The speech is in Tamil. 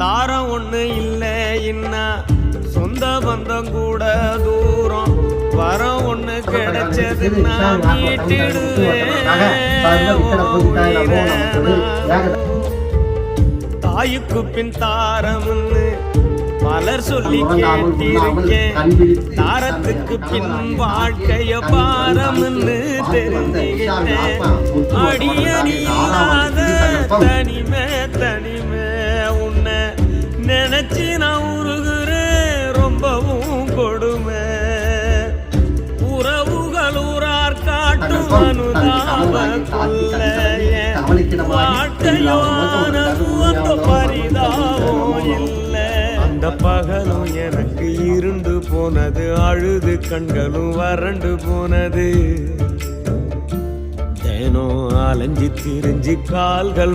தாரம் ஒண்ணு இல்லை இன்னா. சொந்த பந்தம் கூட தூரம். வரம் ஒண்ணு கிடைச்சதுன்னா மீட்டிடுவேன் தாயுக்கு பின் தாரம்னு மலர் சொல்லி கேட்டிருக்கேன். தாரத்துக்கு பின் வாழ்க்கைய பாரம்னு தெரிஞ்சுக்கிட்டேன். அடியணியாத தனி கொடுமை உறவுகள் ஊரார் காட்டும் அனுதாப பரிதாபம் இல்லை அந்த பகலும் எனக்கு இருண்டு போனது அழுது கண்களும் வறண்டு போனது தினம் அலைஞ்சு திரிஞ்சு கால்கள்